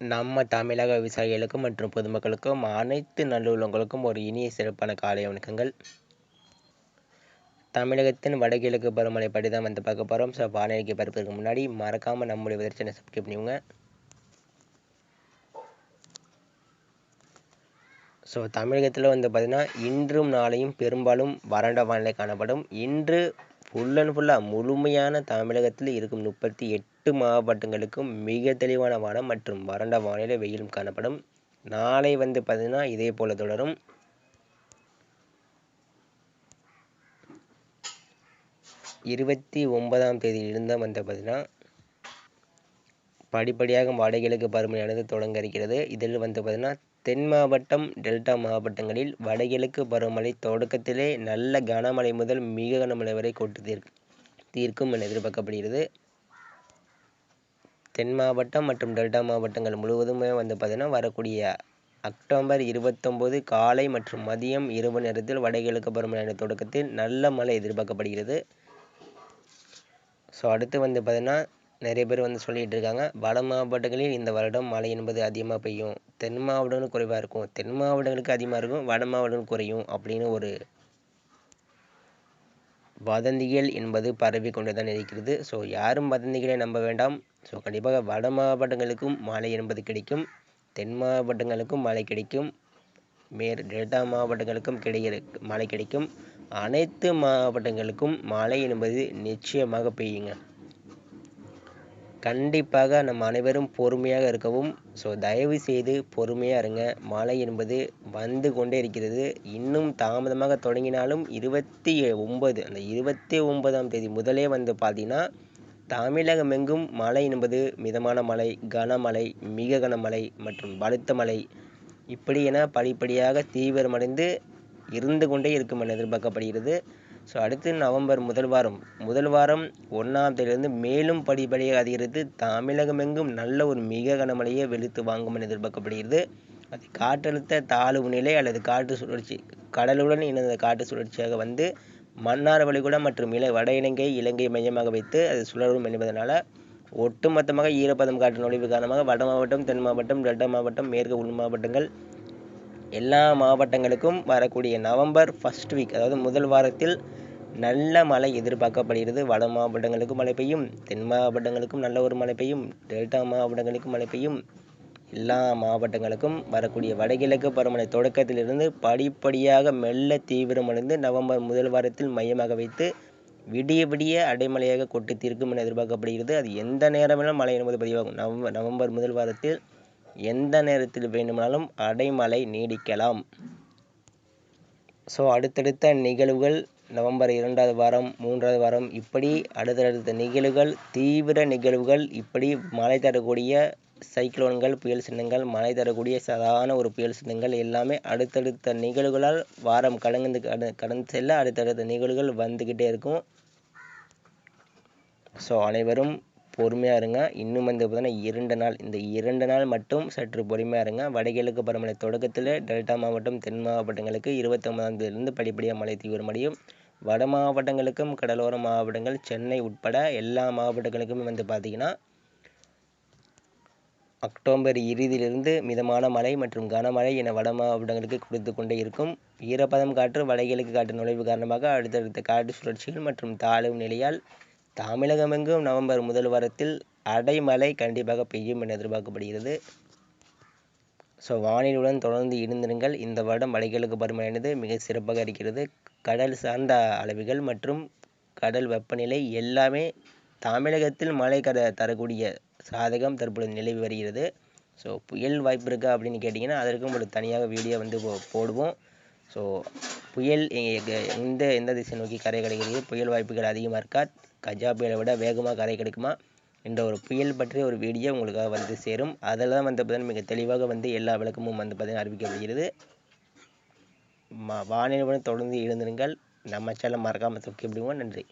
நம்ம தமிழக விவசாயிகளுக்கும் மற்றும் பொதுமக்களுக்கும் அனைத்து நல்லுள்ளங்களுக்கும் ஒரு இனிய சிறப்பான காலை வணக்கங்கள். தமிழகத்தின் வடகிழக்கு பருவமழை படி தான் வந்து பார்க்க போகிறோம் ஸோ வானிலைக்கு பரப்புறதுக்கு முன்னாடி மறக்காமல் நம்முடைய வெதர் சேனல் சப்ஸ்கிரைப் பண்ணிவிங்க ஸோ தமிழகத்தில் வந்து பார்த்திங்கன்னா இன்றும் நாளையும் பெரும்பாலும் வறண்ட வானிலை காணப்படும். இன்று ஃபுல் அண்ட் ஃபுல்லாக முழுமையான தமிழகத்தில் இருக்கும் முப்பத்தி எட்டு மாவட்டங்களுக்கும் மிக தெளிவான வானம் மற்றும் வறண்ட வானிலை வெயிலும் காணப்படும். நாளை வந்து பார்த்திங்கன்னா இதே போல் தொடரும். இருபத்தி ஒன்பதாம் தேதியிலிருந்து வந்து பார்த்திங்கன்னா படிப்படியாக வடகிழக்கு பருவமழையானது தொடங்க இருக்கிறது. இதில் வந்து பார்த்திங்கன்னா தென் மாவட்டம் டெல்டா மாவட்டங்களில் வடகிழக்கு பருவமழை தொடக்கத்திலே நல்ல கனமழை முதல் மிக கனமழை வரை கொட்டு தீர் தீர்க்கும் என எதிர்பார்க்கப்படுகிறது. தென் மாவட்டம் மற்றும் டெல்டா மாவட்டங்கள் முழுவதுமே வந்து பார்த்திங்கன்னா வரக்கூடிய அக்டோபர் இருபத்தொம்போது காலை மற்றும் மதியம் இரவு நேரத்தில் வடகிழக்கு பருவமழை தொடக்கத்தில் நல்ல மழை எதிர்பார்க்கப்படுகிறது. ஸோ அடுத்து வந்து பார்த்திங்கன்னா நிறைய பேர் வந்து சொல்லிகிட்டு இருக்காங்க. வட மாவட்டங்களில் இந்த வருடம் மழை என்பது அதிகமாக பெய்யும். தென் மாவட்டங்களுக்கு குறைவாக இருக்கும். தென் மாவட்டங்களுக்கு அதிகமாக இருக்கும் வட மாவட்டங்களுக்கு குறையும் அப்படின்னு ஒரு வதந்திகள் என்பது பரவி கொண்டு தான் இருக்கிறது. ஸோ யாரும் வதந்திகளை நம்ப வேண்டாம். ஸோ கண்டிப்பாக வட மாவட்டங்களுக்கும் மழை என்பது கிடைக்கும். தென் மாவட்டங்களுக்கும் மழை கிடைக்கும். மேற் டெல்டா மாவட்டங்களுக்கும் கிடைக்கிற மழை கிடைக்கும். அனைத்து மாவட்டங்களுக்கும் மழை என்பது நிச்சயமாக பெய்யுங்க. கண்டிப்பாக நம் அனைவரும் பொறுமையாக இருக்கவும் ஸோ தயவு செய்து பொறுமையாக இருங்க. மழை என்பது வந்து கொண்டே இருக்கிறது. இன்னும் தாமதமாக தொடங்கினாலும் இருபத்தி ஒன்பது அந்த இருபத்தி ஒன்பதாம் தேதி முதலே வந்து பார்த்தீங்கன்னா தமிழகம் எங்கும் மழை என்பது மிதமான மழை கனமழை மிக கனமழை மற்றும் பலத்த மழை. இப்படி என படிப்படியாக தீவிரமடைந்து இருந்து கொண்டே இருக்கும் என எதிர்பார்க்கப்படுகிறது. ஸோ அடுத்து நவம்பர் முதல் வாரம். முதல் வாரம் ஒன்றாம் தேதியிலிருந்து மேலும் படிப்படியாக அதிகரித்து தமிழகமெங்கும் நல்ல ஒரு மிக கனமழையை வெளுத்து வாங்கும் என எதிர்பார்க்கப்படுகிறது. அது காற்றழுத்த தாழ்வு நிலை அல்லது காற்று சுழற்சி கடலுடன் இணைந்த காற்று சுழற்சியாக வந்து மன்னார் வளைகுடா மற்றும் இல வட இலங்கை இலங்கை மையமாக வைத்து அது சுழலும் என்பதனால ஒட்டுமொத்தமாக ஈரப்பதம் காற்று நுழைவு காரணமாக வட மாவட்டம் தென் மாவட்டம் டெல்டா மாவட்டம் மேற்கு உள் மாவட்டங்கள் எல்லா மாவட்டங்களுக்கும் வரக்கூடிய நவம்பர் ஃபஸ்ட் வீக் அதாவது முதல் வாரத்தில் நல்ல மழை எதிர்பார்க்கப்படுகிறது. வட மாவட்டங்களுக்கும் மழை பெய்யும் தென் மாவட்டங்களுக்கும் நல்ல ஒரு மழை பெய்யும் டெல்டா மாவட்டங்களுக்கும் மழை பெய்யும். எல்லா மாவட்டங்களுக்கும் வரக்கூடிய வடகிழக்கு பருவமழை தொடக்கத்திலிருந்து படிப்படியாக மெல்ல தீவிரமடைந்து நவம்பர் முதல் வாரத்தில் மையமாக வைத்து விடிய விடிய அடைமழையாக கொட்டி தீர்க்கும் என எதிர்பார்க்கப்படுகிறது. அது எந்த நேரமெல்லாம் மழை என்பது பதிவாகும். நவம்பர் நவம்பர் முதல் வாரத்தில் எந்த நேரத்தில் வேண்டுமானாலும் அடைமழை நீடிக்கலாம். ஸோ அடுத்தடுத்த நிகழ்வுகள் நவம்பர் இரண்டாவது வாரம் மூன்றாவது வாரம் இப்படி அடுத்தடுத்த நிகழ்வுகள் தீவிர நிகழ்வுகள் இப்படி மழை தரக்கூடிய சைக்ளோன்கள் புயல் சின்னங்கள் மழை தரக்கூடிய சாதாரண ஒரு புயல் சின்னங்கள் எல்லாமே அடுத்தடுத்த நிகழ்வுகளால் வாரம் கடந்து கடந்து செல்ல அடுத்தடுத்த நிகழ்வுகள் வந்துக்கிட்டே இருக்கும். ஸோ அனைவரும் பொறுமையாக இருங்க. இன்னும் வந்து பார்த்தீங்கன்னா இரண்டு நாள் இந்த இரண்டு நாள் மட்டும் சற்று பொறுமையாக இருங்க. வடகிழக்கு பருவமழை தொடக்கத்தில் டெல்டா மாவட்டம் தென் மாவட்டங்களுக்கு இருபத்தொன்பதாம் தேதியிலிருந்து படிப்படியாக மழை தீவிரமடையும் வட மாவட்டங்களுக்கும் கடலோர மாவட்டங்கள் சென்னை உட்பட எல்லா மாவட்டங்களுக்கும் வந்து பார்த்திங்கன்னா அக்டோபர் இறுதியிலிருந்து மிதமான மழை மற்றும் கனமழை என வட மாவட்டங்களுக்கு கொடுத்து கொண்டே இருக்கும். ஈரப்பதம் காற்று வடகிழக்கு காற்று நுழைவு காரணமாக அடுத்தடுத்த காற்று சுழற்சிகள் மற்றும் தாழ்வு நிலையால் தமிழகமெங்கும் நவம்பர் முதல் வாரத்தில் அடைமழை கண்டிப்பாக பெய்யும் என எதிர்பார்க்கப்படுகிறது. ஸோ வானிலுடன் தொடர்ந்து இருந்திருங்கள் இந்த வருடம் மலைகளுக்கு பருவமழையானது மிக சிறப்பாக இருக்கிறது. கடல் சார்ந்த அளவுகள் மற்றும் கடல் வெப்பநிலை எல்லாமே தமிழகத்தில் மழை கட தரக்கூடிய சாதகம் தற்பொழுது நிலவி வருகிறது. ஸோ புயல் வாய்ப்பு இருக்கா அப்படின்னு கேட்டிங்கன்னா அதற்கும் ஒரு தனியாக வீடியோ வந்து போ போடுவோம். ஸோ புயல் எந்த எந்த திசை நோக்கி கரை கிடைக்கிறது புயல் வாய்ப்புகள் அதிகமாக இருக்கா? கஜா புயலை விட வேகமாக கரை கிடைக்குமா? என்ற ஒரு புயல் பற்றிய ஒரு வீடியோ உங்களுக்காக வந்து சேரும். அதில் தான் வந்து பார்த்தீங்கன்னா மிக தெளிவாக வந்து எல்லா விளக்கமும் வந்து பார்த்தீங்கன்னா அறிவிக்கப்படுகிறது. வானிலை தொடர்ந்து எழுந்திருங்கள் நம்ம சேனல் மறக்காமல் தூக்கி விடுவோம் நன்றி.